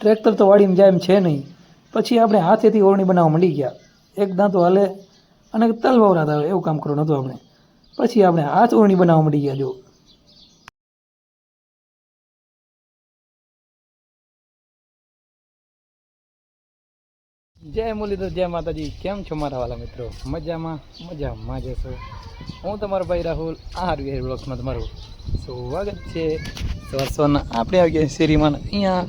Tractor તો વાડીમાં જાય એમ છે નહીં. પછી આપણે હાથેથી ઓરણી બનાવવા મંડી ગયા. એક દાંતો હાલે અને તલ વવરાતા આવે, એવું કામ કરવાનું હતું આપણે. પછી આપણે હાથ ઓરણી બનાવવા મંડી ગયા, જો. જય મુરલીધર, જય માતાજી. કેમ છો મારા વાલા મિત્રો? મજામાં? મજામાં જશો હું તમારો ભાઈ રાહુલ આર વિહાર બ્લોક્સમાં તમારું સ્વાગત છે. સવારના આપણે આવી ગયા શેરીમાં. અહીંયા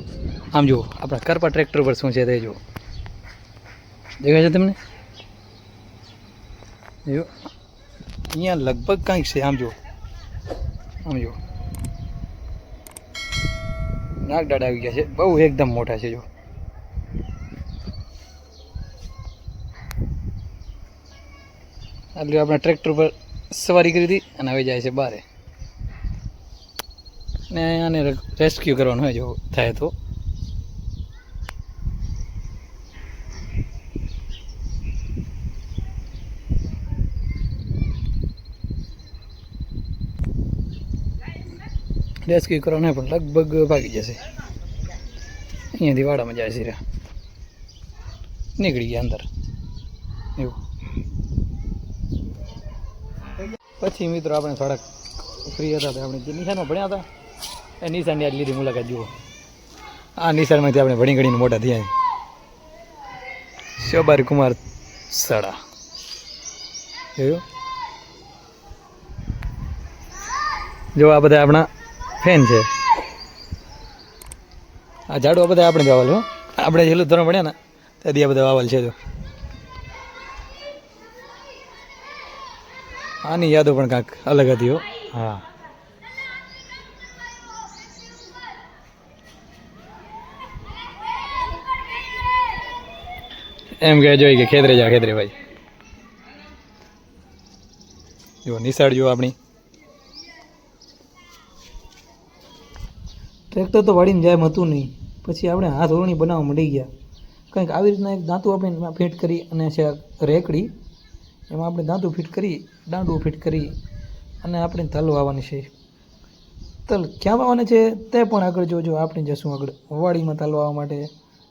આમ જુઓ, આપણા કરપા ટ્રેક્ટર પર શું છે તે જુઓ. દેખાય છે તમને? જો અહીંયા લગભગ કાંઈક છે, આમ જુઓ. આમ જુઓ. નાગ દાડા આવી ગયા છે, બહુ એકદમ મોટા છે જો આટલું આપણે ટ્રેક્ટર પર સવારી કરી હતી અને હવે જાય છે બારે. ને આને રેસ્ક્યુ કરવાનું હોય, જો થાય તો. રેસ્ક્યુ કરવાને પણ લગભગ ભાગી જશે. અહીંયાથી વાડામાં જાય છે નીકળી ગયા અંદર. એવું. પછી મિત્રો આપણે થોડાક ફ્રી હતા આપણે જે નિશાનમાં ભણ્યા હતા, એ નિશાનની આજ લીધી મુલાકાત જુઓ. આ નિશાનમાંથી આપણે ભણી ગણીને મોટા થયા. શોબારી કુમાર સડા જોયું જો આ બધા આપણા ફેન છે. આ ઝાડવા બધા આપણે જ વાવલ હો. આપણે છેલ્લું ધોરણ ભણ્યા ને ત્યાંથી આ બધા વાવલ છે જો આની યાદો પણ કાંઈક અલગ હતી હો. હા. એમ કે જોઈ કે ખેતરે જા ખેતરે ભાઈ. જો નિશાળ જો આપણી. ટ્રેક્ટર તો વાળીને જાય હતું નહીં. પછી આપણે હાથ ઓરણી બનાવવા મળી ગયા. કંઈક આવી રીતના એક દાંતું આપણે ફિટ કરી અને છે રેકડી. એમાં આપણે દાંતું ફિટ કરી દાંડું ફિટ કરી અને આપણે તલ વાવવાની છે. તલ ક્યાં વાવવાની છે તે પણ આગળ જોજો. આપણે જશું આગળ વાડીમાં તલ વાવવા માટે.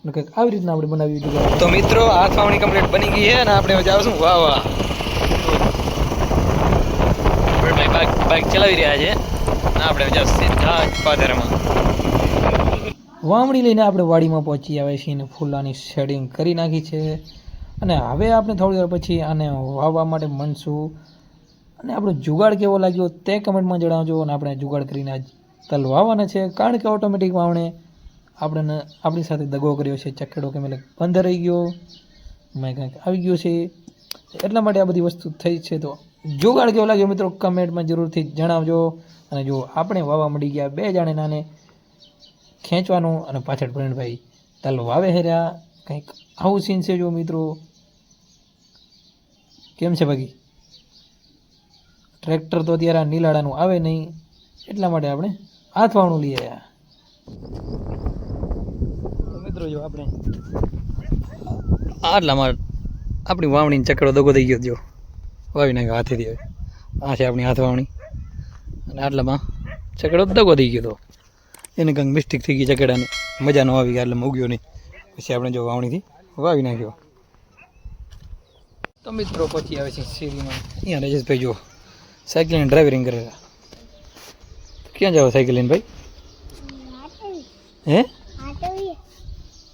અને કંઈક આવી રીતના આપણે બનાવી દીધું તો મિત્રો હાથ વાવણી કમ્પ્લીટ બની ગઈ છે અને આપણે જાવશું બાઇક બાઇક ચલાવી રહ્યા છે. અને સીધા જ પાદરમાં. વાવણી લઈને આપણે વાડીમાં પહોંચી આવે છીએ અને ફૂલાની શેડિંગ કરી નાખી છે. અને હવે આપણે થોડી વાર પછી આને વાવવા માટે મનશું અને આપણો જુગાડ કેવો લાગ્યો તે કમેન્ટમાં જણાવજો અને આપણે જુગાડ કરીને આજ તલ વાવવાના છે. કારણ કે ઓટોમેટિક વાવણે આપણે આપણી સાથે દગો કર્યો છે. ચકેડો કે મેં બંધ રહી ગયો. મેં કંઈક આવી ગયો છે. એટલા માટે આ બધી વસ્તુ થઈ છે. તો જુગાડ કેવો લાગ્યો મિત્રો? કમેન્ટમાં જરૂરથી જણાવજો. અને જો આપણે વાવા મળી ગયા બે જાણે નાને ખેંચવાનું અને પાછળ પ્રવીણભાઈ તલ વાવે હેર્યા. કંઈક આવું સીન છે જો મિત્રો. કેમ છે બાકી? ટ્રેક્ટર તો અત્યારે આ નીલાડાનું આવે નહીં, એટલા માટે આપણે હાથવાણું લઈ આવ્યા. મિત્રો જો આપણે આટલામાં આપણી વાવણીને ચકડો દગો થઈ ગયો જો. વાવી નાખ્યો હાથેથી હવે. આ છે આપણી હાથ વાવણી. અને આટલામાં ચકડો દગો થઈ ગયો તો એને કંઈક મિસ્ટેક થઈ ગઈ ચકેડાને મજા ન આવી ગયા એટલે મૂક્યો નહીં. પછી આપણે જો વાવણીથી વાવી નાખ્યો. તો મિત્રો પછી આવે છે શેરીમાં. અહીંયા રજેશભાઈ જુઓ. સાયકલ લઈને ડ્રાઇવરિંગ કરેલા ક્યાં જાઓ સાયકલ લઈને ભાઈ? હે?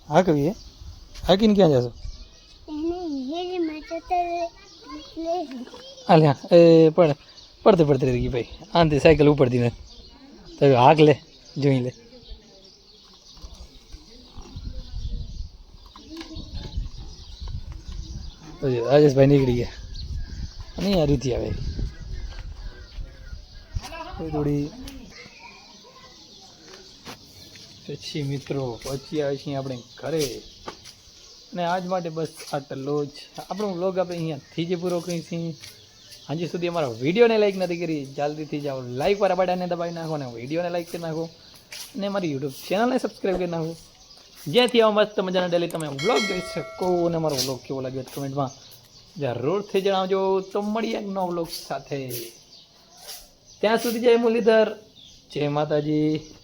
હા કવિ હે હાકીને ક્યાં જશો? અલ્યા એ પડ પડતે પડતે રહી ગઈ ભાઈ. આનથી સાયકલ ઉપડતી નથી. તો હાક લે, જોઈ લે. તો રાજેશભાઈ નીકળી ગયા. અને આ રીતિ આવે. થોડી પછી મિત્રો, પછી આવે છે આપણે ઘરે. અને આજ માટે બસ આટલો જ. આપણો વ્લોગ આપણે અહીંયાથી જ પૂરો છીએ હજી સુધી અમારા વિડીયોને લાઈક નથી કરી, જલ્દીથી જાઓ. લાઈક વાળા બટનને દબાવી નાખો અને વિડીયોને લાઈક કરી નાખો. અને મારી યુટ્યુબ ચેનલને સબસ્ક્રાઈબ કરી નાખો. જેથી આવા મસ્ત મજાના ડેલી તમે વ્લોગ જોઈ શકો અને મારો વ્લોગ કેવો લાગ્યો કમેન્ટમાં જરૂરથી જણાવજો. તો મળીએ એક વ્લોગ સાથે. ત્યાં સુધી જય મુરલીધર. જય માતાજી.